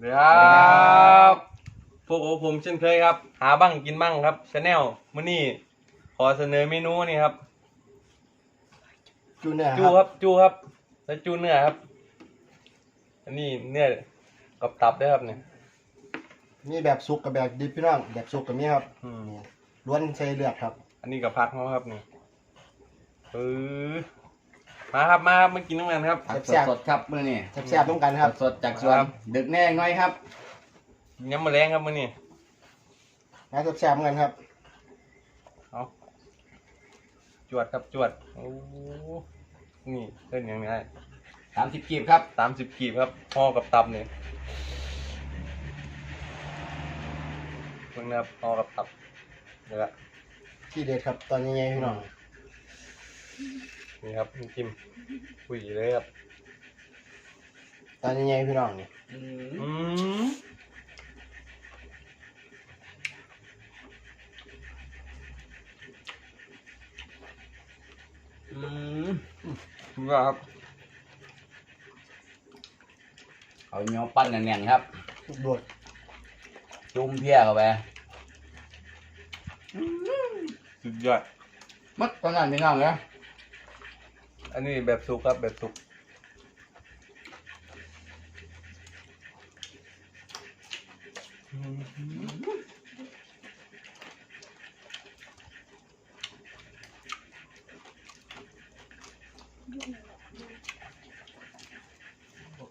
เดี๋ยวครับพวกผมเช่นเคยครับ หาบ้างกินบ้างครับชาแนลมื้อนี้ขอเสนอเมนูนี่ครับ จูเนื้อจูคครับรับ จูครับ แล้วจูเนื้อครับ อันนี้เนื้อกับตับด้วยครับเนี่ยมีแบบสุกกับแบบดิบพี่น้องแบบสุกกับนี้ครับอืมนี่ล้วนใช้เลือดครับ อันนี้กับพักเขาครับนี่เออ มาครับมาครับมากินน้ำกันครับ ผักแซ่บๆสดๆครับมื้อนี้แซ่บๆต้องกันครับ สดๆจากสวนครับ ดึกแน่น้อยครับย้ำมาแรงครับมื้อนี้นะแซ่บๆเหมือนกันครับเอาจวดครับจวดโอ้นี่เล่นยังไง30กีบครับสามสิบกีบครับห่อกับตับเนี่ยเพิ่งนะครับห่อกับตับเดี๋ยวละที่เด็ดครับตอนนี้ไงพี่น้อง นี่ครับน้ำจิ้มคุยเลยครับตอนนี้ไงพี่น้องนี่อืมอืมคุณว่าครับเอาเหนียวปั้นแน่นๆครับโดดจุ่มเพี้ยเข้าไปสุดยอดมัดตอนนั้นพี่น้องเนี่ย อันนี้แบบสุกครับแบบสุก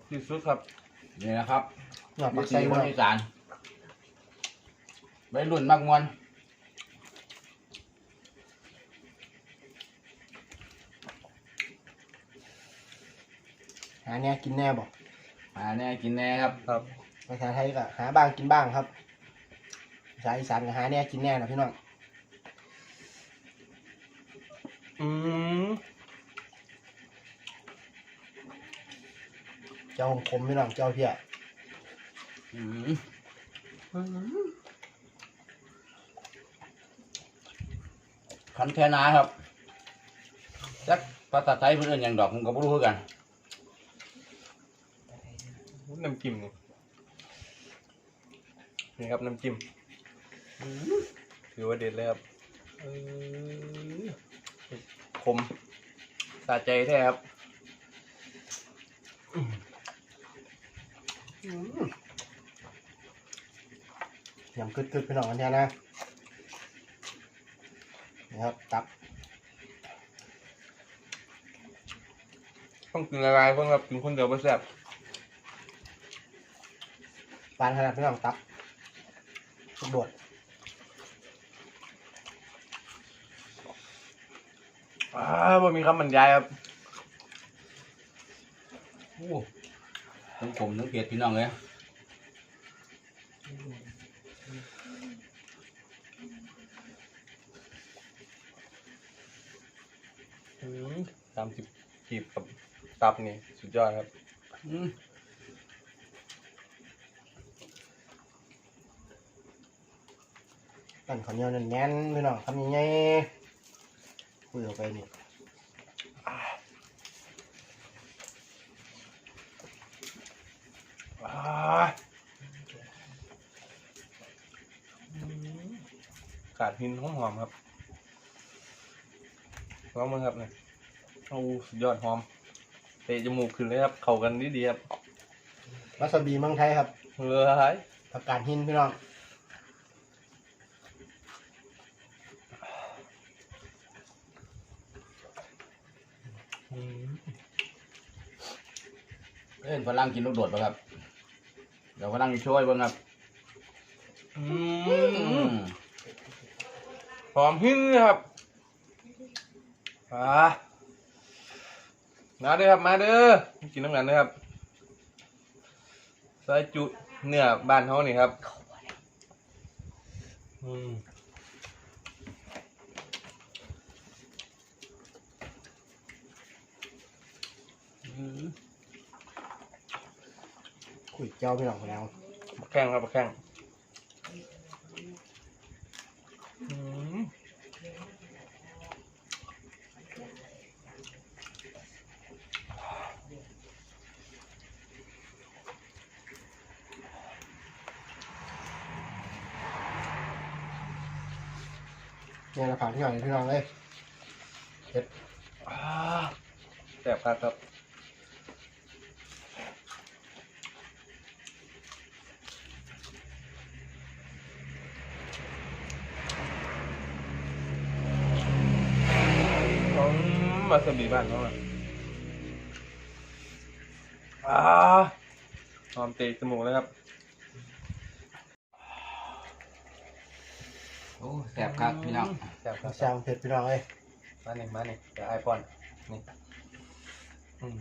ที่สุดครับ นี่นะครับหยอดวิผักถีใส่คพี่นน้องอีสานวัยรุ่นมากมวน หาแน่กินแน่บอกมาแน่กินแน่ครับ ครับภาษาไทยก็หาบ้างกินบ้างครับภาษาอีสานก็หาแน่กินแน่นะพี่น้องอืมเจ้าคมๆพี่น้องเจ้าเพี้ยอืมคันแค่นาครับจักภาษาไทยเพื่นเอนอย่างดอกผมก็บ่รู้คือกัน น้ำจิ้มนี่นี่ครับน้ำจิ้มถือว่าเด็ดเลยครับเออคมสะใจแท้ครับยำกึดๆพี่น้องกันแท้นะนี่ครับตับต้องกินละลายเพิ่งครับกินคนเดียวไม่แซ่บ ปานขนาดพี่น้องตับโดดอ้าวบ่มีคำบรรยายครับโอ้ทั้งผมทั้งเผ็ดพี่น้องเลยสามสิบกีบกับตับนี่ สุดยอดครับ อืม กันข้าวเหนียวแน่นๆพี่น้องทำยังไงคุยออกไปนี่อ้ายขาดหินหอมๆครับลองมาครับเนี่ยโอ้สุดยอดหอมเตะจมูกขึ้นเลยครับ เข้ากันดีๆครับวาซาบิเมืองไทยครับเฮ้ยผักกาดหินพี่น้อง เอ้ยฝรั่งกินลูกโดดป่ะครับ เดี๋ยวฝรั่งช่วยเบ้างครับอือืมมหอมหินเลยครับอ่ามาเด้อครับ มาเด้อกินน้ำกันเด้อครับซอยจุเนื้อบ้านเขานี่ครับ อืม คุยเจ้าพี่หลังคนแล้วบัแข้งครับบัแข้งเนี่ยเราผ่านที่หน่อยพี่น้องเลยเผ็ดแสบครับครับ มมาสบีบ้านเขาอะอ่าหอมเตะจมูกเลยครับ โอ้แซ่บครับพี่น้องแซ่บครับแซวเผ็ดพี่น้องเลยมาหนึ่งมาหนึ่งเดี๋ยวไอปอนนี่อืม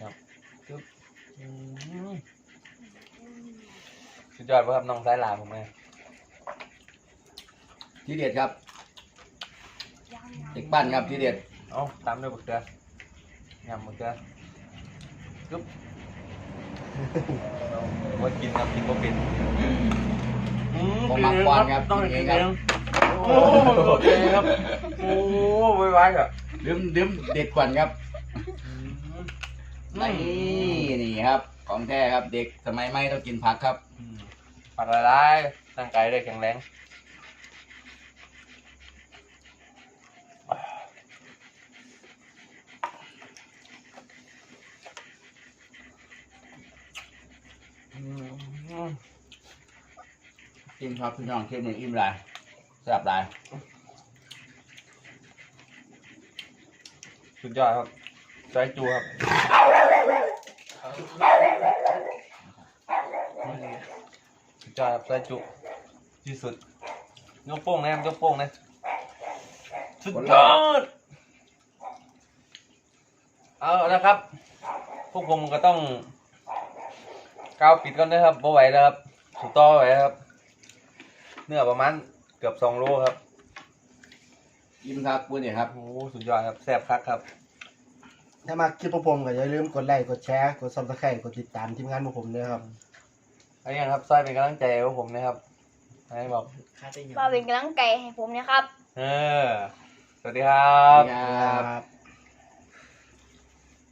ครับจึ๊บอืมสุดยอดป่ะครับน้องสายลาผมไงที่เด็ดครับ เด็กบ้านครับที่เด็ดเอ้าตามด้วยบักเกลือยำบักเกลือจึ๊บเอาไว่ากินครับกินก็เป็นอืผมมักกวานครับต้องกินเอกิงนคเอรับงโอ้โอเคครับโอ้ไว้ไว้อะดื่มดื่มเด็ดกว่าครับอืมนี่นี่ครับ ของแท้ครับเด็กสมัยใหม่ต้องกินผักครับอืมผักละลายร่างกายได้แข็งแรง กินครับพี่น้องเข้มหนึ่งอิ่มหลายแซ่บหลายสุดยอดครับใจจูครับสุดยอดครับใจจุที่สุดยกโป้งนะครับยกโป้งนะสุดยอดเอาละครับ พวกผมก็ต้อง กาวปิดก่อนนะครับบ่ไหวแล้วครับสุดต่อไหวครับ เนื้อประมาณเกือบสองโลครับอิ่มครับพูดเนี่ยครับ โอ้สุดยอดครับแซ่บคักครับ ถ้ามาคลิปพวกผมก็อย่าลืมกดไลค์ กดแชร์ กดซับสไครต์กดติดตามทีมงานพวกผมด้วยครับอันนี้ครับซอยเป็นกำลังใจให้พวกผมนะครับให้บอกมาเป็นกำลังใจให้ผมนะครับ เออ สวัสดีครับ ครับครับ